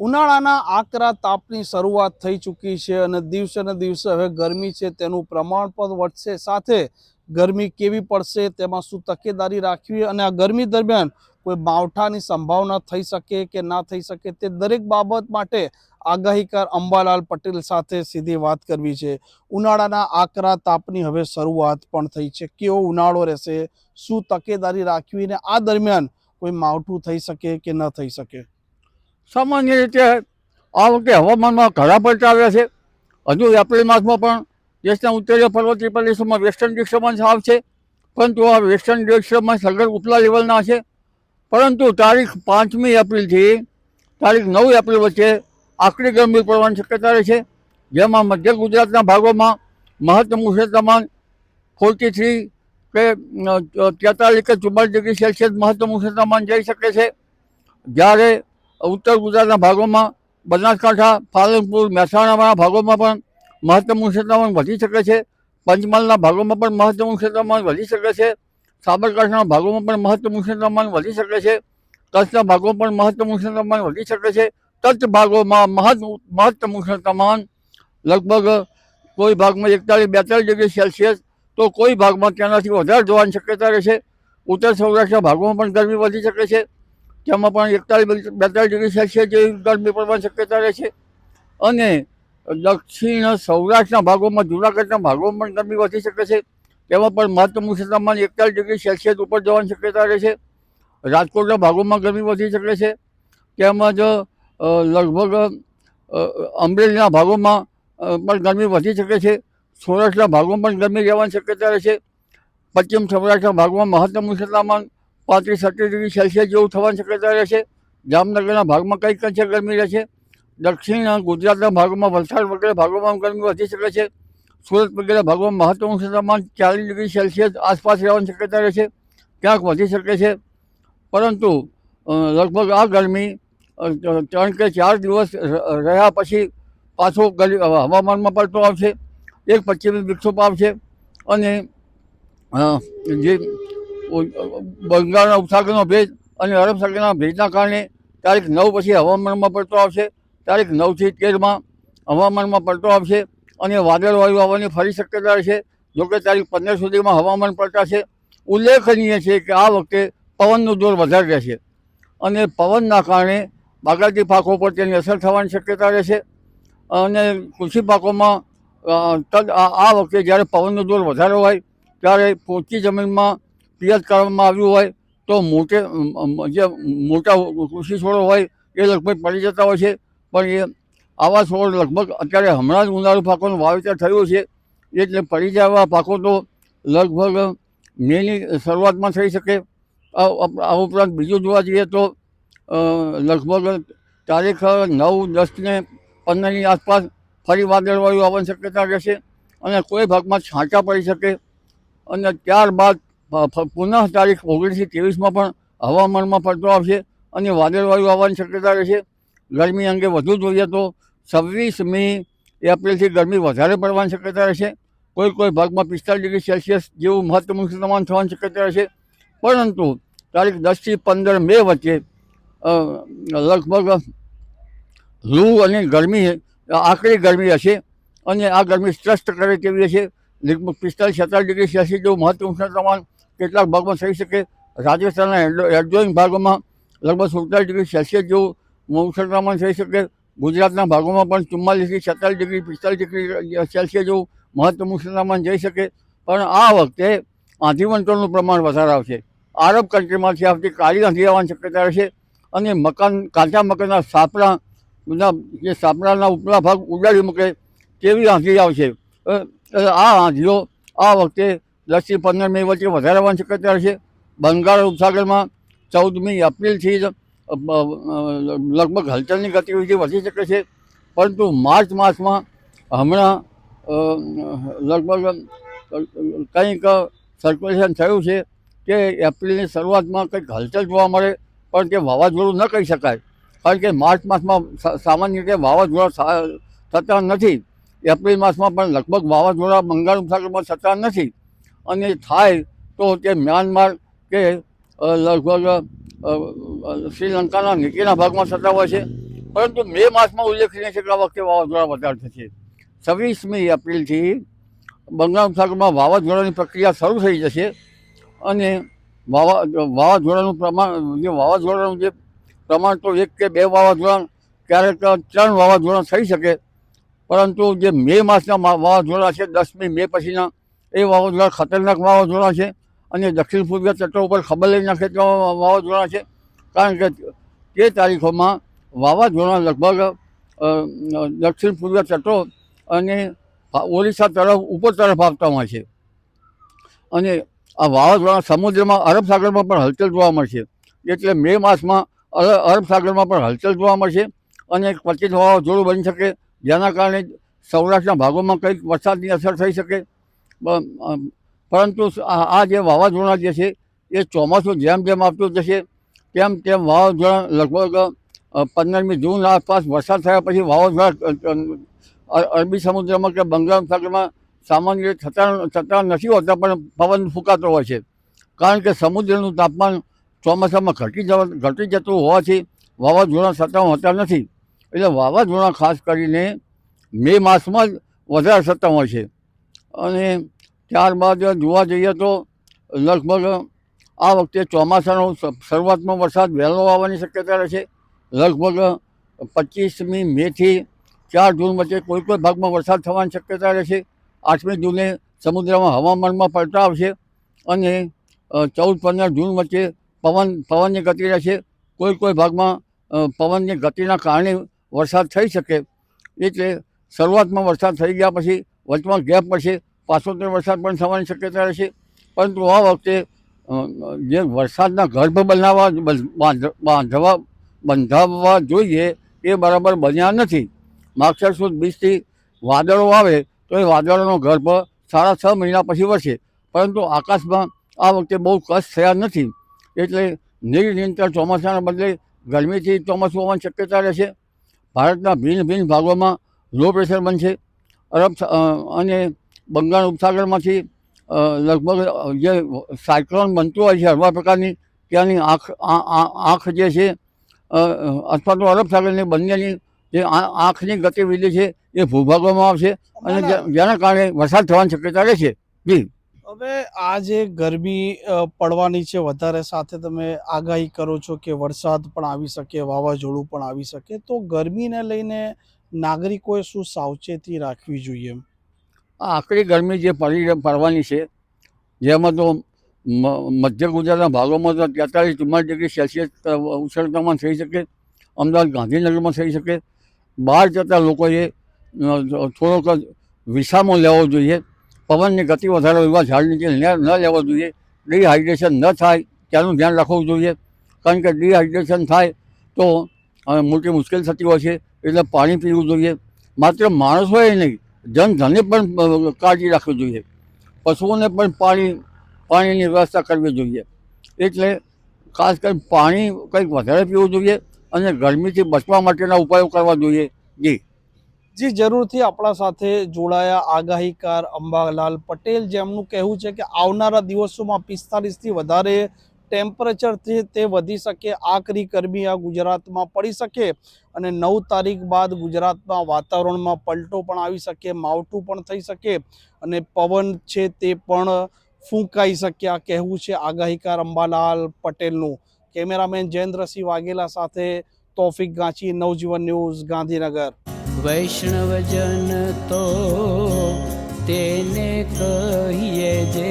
ઉનાળાના આકરા તાપની શરૂઆત થઈ ચૂકી છે અને દિવસે ને દિવસે હવે ગરમી છે તેનું પ્રમાણ પણ વધશે. સાથે ગરમી કેવી પડશે તેમાં શું તકેદારી રાખવી અને આ ગરમી દરમિયાન કોઈ માવઠાની સંભાવના થઈ શકે કે ના થઈ શકે તે દરેક બાબત માટે આગાહીકાર અંબાલાલ પટેલ સાથે સીધી વાત કરવી છે. ઉનાળાના આકરા તાપની હવે શરૂઆત પણ થઈ છે. કેવો ઉનાળો રહેશે? શું તકેદારી રાખવી અને આ દરમિયાન કોઈ માવઠું થઈ શકે કે ન થઈ શકે? સામાન્ય રીતે આ વખતે હવામાનમાં ઘણા પલટા આવ્યા છે. હજુ એપ્રિલ માસમાં પણ દેશના ઉત્તરીય પર્વતીય પ્રદેશોમાં વેસ્ટર્ન ડિસ્ટર્બન્સ આવશે પરંતુ આ વેસ્ટર્ન ડિસ્ટર્બન્સ સગર ઉપલા લેવલના છે. પરંતુ તારીખ પાંચમી એપ્રિલથી તારીખ નવ એપ્રિલ વચ્ચે આકરી ગરમી પડવાની શક્યતા રહે છે. જેમાં મધ્ય ગુજરાતના ભાગોમાં મહત્તમ ઉષ્ણ તાપમાન ફોર્ટી થ્રી કે તેતાલીસ કે ચુમ્માલીસ ડિગ્રી સેલ્સિયસ મહત્તમ ઉષ્ણ જઈ શકે છે. જ્યારે ઉત્તર ગુજરાતના ભાગોમાં બનાસકાંઠા, પાલનપુર મહેસાણાના ભાગોમાં પણ મહત્તમ ઉષ્ણતામાન વધી શકે છે. પંચમહાલના ભાગોમાં પણ મહત્તમ ઉષ્ણતામાન વધી શકે છે. સાબરકાંઠાના ભાગોમાં પણ મહત્તમ ઉષ્ણતામાન વધી શકે છે. કચ્છના ભાગોમાં પણ મહત્તમ ઉષ્ણતામાન વધી શકે છે. કચ્છ ભાગોમાં મહત્ મહત્તમ ઉષ્ણતામાન લગભગ કોઈ ભાગમાં એકતાલીસ બેતાલીસ ડિગ્રી સેલ્સિયસ તો કોઈ ભાગમાં તેનાથી વધારે જોવાની શક્યતા રહેશે ઉત્તર સૌરાષ્ટ્રના ભાગોમાં પણ ગરમી વધી શકે છે. તેમાં પણ એકતાલીસ બેતાલીસ ડિગ્રી સેલ્સિયસ જેવી ગરમી પડવાની શક્યતા રહે છે. અને દક્ષિણ સૌરાષ્ટ્રના ભાગોમાં, જૂનાગઢના ભાગોમાં પણ ગરમી વધી શકે છે. તેમાં પણ મહત્તમ ઉષ્ણતામાન એકતાલીસ ડિગ્રી સેલ્સિયસ ઉપર જવાની શક્યતા રહે છે. રાજકોટના ભાગોમાં ગરમી વધી શકે છે. તેમજ લગભગ અમરેલીના ભાગોમાં પણ ગરમી વધી શકે છે. સૌરાષ્ટ્રના ભાગોમાં પણ ગરમી રહેવાની શક્યતા રહે છે. પશ્ચિમ સૌરાષ્ટ્રના ભાગોમાં મહત્તમ ઉષ્ણતામાન પાંત્રીસ, છત્રીસ ડિગ્રી સેલ્સિયસ જેવું થવાની શક્યતા રહેશે જામનગરના ભાગમાં કંઈક અંશે ગરમી રહેશે દક્ષિણ ગુજરાતના ભાગોમાં વલસાડ વગેરે ભાગોમાં ગરમી વધી શકે છે. સુરત વગેરે ભાગોમાં મહત્તમ ઉષ્ણતામાન ચાલીસ ડિગ્રી સેલ્સિયસ આસપાસ રહેવાની શક્યતા રહેશે ક્યાંક વધી શકે છે. પરંતુ લગભગ આ ગરમી ત્રણ કે ચાર દિવસ રહ્યા પછી પાછો હવામાનમાં પડતો આવશે. એક પશ્ચિમી વિક્ષોપ આવશે. અને જે બંગાળના ઉપસાગરનો ભેજ અને અરબ ભેજના કારણે તારીખ નવ પછી હવામાનમાં પડતો આવશે. તારીખ નવથી તેરમાં હવામાનમાં પડતો આવશે અને વાદળવાયુ આવવાની ફરી શક્યતા રહેશે. જોકે તારીખ પંદર સુધીમાં હવામાન પડતા છે ઉલ્લેખનીય છે કે આ વખતે પવનનું જોર વધારે રહેશે અને પવનના કારણે બાગાયતી પાકો પર તેની અસર થવાની શક્યતા રહેશે. અને કૃષિ પાકોમાં તદ, આ આ વખતે જ્યારે પવનનું જોર વધારે હોય, ત્યારે પોચી જમીનમાં પિયત કરવામાં આવ્યું હોય તો મોટે જે મોટા કૃષિ છોડો હોય એ લગભગ પડી જતા હોય છે. પણ એ આવા છોડ લગભગ અત્યારે હમણાં જ ઉનાળુ પાકોનું વાવેતર થયું છે. એટલે પડી જાય એવા પાકો તો લગભગ મેની શરૂઆતમાં થઈ શકે. આ ઉપરાંત બીજું જોવા જઈએ તો લગભગ તારીખ નવ દસને પંદરની આસપાસ ફરી વાદળવાયુ આવવાની શક્યતા રહેશે અને કોઈ ભાગમાં છાંટા પડી શકે. અને ત્યારબાદ પુનઃ તારીખ ઓગણીસથી ત્રેવીસમાં પણ હવામાનમાં પલટો આવશે અને વાદળવાયુ આવવાની શક્યતા રહેશે. ગરમી અંગે વધુ જોઈએ તો છવ્વીસ મે એપ્રિલથી ગરમી વધારે પડવાની શક્યતા રહેશે. કોઈ કોઈ ભાગમાં પિસ્તાલીસ ડિગ્રી સેલ્સિયસ જેવું મહત્તમ ઉષ્ણતામાન થવાની શક્યતા રહેશે. પરંતુ તારીખ દસથી પંદર મે વચ્ચે લગભગ લૂ અને ગરમી આકરી ગરમી હશે અને આ ગરમી સ્ટ્રસ્ટ કરે તેવી હશે. પિસ્તાલીસ છેતાલીસ ડિગ્રી સેલ્સિયસ જેવું મહત્તમ ઉષ્ણતામાન કેટલાક ભાગમાં થઈ શકે. રાજસ્થાનના એડજોઈન ભાગોમાં લગભગ સુડતાલીસ ડિગ્રી સેલ્સિયસ જેવું ઉષ્ણતામાન થઈ શકે. ગુજરાતના ભાગોમાં પણ ચુમ્માલીસથી છેતાલીસ ડિગ્રી, પિસ્તાલીસ ડિગ્રી સેલ્સિયસ જેવું મહત્તમ ઉષ્ણતામાન જઈ શકે. પણ આ વખતે આંધીવંટોનું પ્રમાણ વધારે આવશે. આરબ કન્ટ્રીમાંથી આવતી કાળી આંધી આવવાની શક્યતા રહેશે અને મકાન, કાચા મકાનના સાપડા જે સાપડાના ઉપલા ભાગ ઉડાડી મૂકે તેવી આંધી આવશે. આ આંધીઓ આ વખતે દસથી પંદર મે વચ્ચે વધારે આવવાની શક્યતા છે. બંગાળ ઉપસાગરમાં ચૌદમી એપ્રિલથી જ લગભગ હલચલની ગતિવિધિ વધી શકે છે. પરંતુ માર્ચ માસમાં હમણાં લગભગ કંઈક સર્ક્યુલેશન થયું છે કે એપ્રિલની શરૂઆતમાં કંઈક હલચલ જોવા મળે, પણ તે વાવાઝોડું ન કહી શકાય. કારણ કે માર્ચ માસમાં સામાન્ય રીતે વાવાઝોડા થતા નથી. એપ્રિલ માસમાં પણ લગભગ વાવાઝોડા બંગાળ ઉપસાગરમાં થતા નથી. અને થાય તો તે મ્યાનમાર કે લગભગ શ્રીલંકાના નીચેના ભાગમાં થતા હોય છે. પરંતુ મે માસમાં ઉલ્લેખનીય છે કે આ વખતે વાવાઝોડા વધારે થશે. છવ્વીસમી એપ્રિલથી બંગાળ ઉપસાગરમાં વાવાઝોડાની પ્રક્રિયા શરૂ થઈ જશે અને વાવા, વાવાઝોડાનું પ્રમાણ, જે વાવાઝોડાનું જે પ્રમાણ તો એક કે બે વાવાઝોડા, ક્યારેક ત્રણ વાવાઝોડા થઈ શકે. પરંતુ જે મે માસના વાવાઝોડા છે, દસમી મે પછીના એ વાવાઝોડા ખતરનાક વાવાઝોડા છે અને દક્ષિણ પૂર્વીય તટો ઉપર ખબર લઈ નાખે તેવા વાવાઝોડા છે. કારણ કે તે તારીખોમાં વાવાઝોડા લગભગ દક્ષિણ પૂર્વીય તટો અને ઓરિસ્સા તરફ, ઉપર તરફ આવતા હોય છે. અને આ વાવાઝોડા સમુદ્રમાં અરબ સાગરમાં પણ હલચલ જોવા મળશે. એટલે મે માસમાં અર- અરબ સાગરમાં પણ હલચલ જોવા મળશે અને પચીસ વાવાઝોડું બની શકે, જેના કારણે સૌરાષ્ટ્રના ભાગોમાં કંઈક વરસાદની અસર થઈ શકે. પરંતુ આ જે વાવાઝોડા જે છે, એ ચોમાસું જેમ જેમ આવતું જશે, તેમ તેમ વાવાઝોડા લગભગ પંદરમી જૂન આસપાસ વરસાદ થયા પછી વાવાઝોડા અરબી સમુદ્રમાં કે બંગાળ સાગરમાં સામાન્ય રીતે થતા થતા નથી હોતા, પણ પવન ફૂંકાતો હોય છે. કારણ કે સમુદ્રનું તાપમાન ચોમાસામાં ઘટી જવા, ઘટી જતું હોવાથી વાવાઝોડા થતા હોતા નથી. એટલે વાવાઝોડા ખાસ કરીને મે માસમાં જ વધારે થતા હોય છે. અને ત્યારબાદ જોવા જઈએ તો લગભગ આ વખતે ચોમાસાનો શરૂઆતમાં વરસાદ વહેલો આવવાની શક્યતા રહેશે. લગભગ પચીસમી મેથી ચાર જૂન વચ્ચે કોઈ કોઈ ભાગમાં વરસાદ થવાની શક્યતા રહેશે. આઠમી જૂને સમુદ્રમાં હવામાનમાં પલટા આવશે અને ચૌદ પંદર જૂન વચ્ચે પવન, પવનની ગતિ રહેશે. કોઈ કોઈ ભાગમાં પવનની ગતિના કારણે વરસાદ થઈ શકે. એટલે શરૂઆતમાં વરસાદ થઈ ગયા પછી વચમાં ગેપ પડશે પાછોતેર વરસાદ પણ થવાની શક્યતા રહેશે. પરંતુ આ વખતે જે વરસાદના ગર્ભ બનાવવા બાંધ- બાંધવા, બંધાવવા જોઈએ, એ બરાબર બન્યા નથી. માગસર સુદ બીજથી વાદળો આવે, તો એ વાદળોનો ગર્ભ સાડા છ મહિના પછી વરસે. પરંતુ આકાશમાં આ વખતે બહુ કષ્ટ થયા નથી. એટલે નિરનિરંતર ચોમાસાના બદલે ગરમીથી ચોમાસું હોવાની શક્યતા રહેશે. ભારતના ભિન્ન ભિન્ન ભાગોમાં લો પ્રેશર બનશે. અરબ અને બંગાળ ઉપસાગરમાંથી લગભગ જે સાયક્લોન બનતું હોય છે હળવા પ્રકારની ત્યાંની આંખ આંખ જે છે અથવા તો અરબ સાગરની બંનેની જે આંખની ગતિવિધિ છે એ ભૂભાગોમાં આવશે અને જેના કારણે વરસાદ થવાની શક્યતા રહેશે જી. હવે આ જે ગરમી પડવાની છે વધારે સાથે તમે આગાહી કરો છો કે વરસાદ પણ આવી શકે વાવાઝોડું પણ આવી શકે તો ગરમીને લઈને નાગરિકોએ શું સાવચેતી રાખવી જોઈએ આ આકરી ગરમી જે પડી પડવાની છે, જેમાં તો મધ્ય ગુજરાતના ભાગોમાં તો તેતાલીસ ચુમ્માલીસ ડિગ્રી સેલ્સિયસ ઉષ્ણતામાન થઈ શકે, અમદાવાદ ગાંધીનગરમાં થઈ શકે. બહાર જતા લોકોએ થોડોક વિસામો લેવો જોઈએ. પવનની ગતિ વધારે એવા ઝાડ નીચે ન લેવો જોઈએ. ડિહાઇડ્રેશન ન થાય તેનું ધ્યાન રાખવું જોઈએ. કારણ કે ડિહાઇડ્રેશન થાય તો મોટી મુશ્કેલ થતી હોય છે. એટલે પાણી પીવું જોઈએ. માત્ર માણસોએ નહીં જનધને પણ કાળજી રાખવી જોઈએ. પશુઓને પણ પાણી, પાણીની વ્યવસ્થા કરવી જોઈએ. એટલે ખાસ કરી પાણી કંઈક વધારે પીવું જોઈએ અને ગરમીથી બચવા માટેના ઉપાયો કરવા જોઈએ. જી. જી, જરૂરથી આપણા સાથે જોડાયા આગાહીકાર અંબાલાલ પટેલ, જેમનું કહેવું છે કે આવનારા દિવસોમાં પિસ્તાલીસથી વધારે ટેમ્પરેચર તે વધી શકે, આકરી ગરમી આ ગુજરાતમાં પડી શકે અને નવ તારીખ બાદ ગુજરાતમાં વાતાવરણમાં પલટો પણ આવી શકે, માવઠું પણ થઈ શકે અને પવન છે તે પણ ફૂંકાઈ શકે, આ કહેવું છે આગાહીકાર અંબાલાલ પટેલનું. કેમેરામેન જયેન્દ્રસિંહ વાઘેલા સાથે તોફિક ગાંચી, નવજીવન ન્યૂઝ, ગાંધીનગર. વૈષ્ણવજન તો તેને કહીએ જે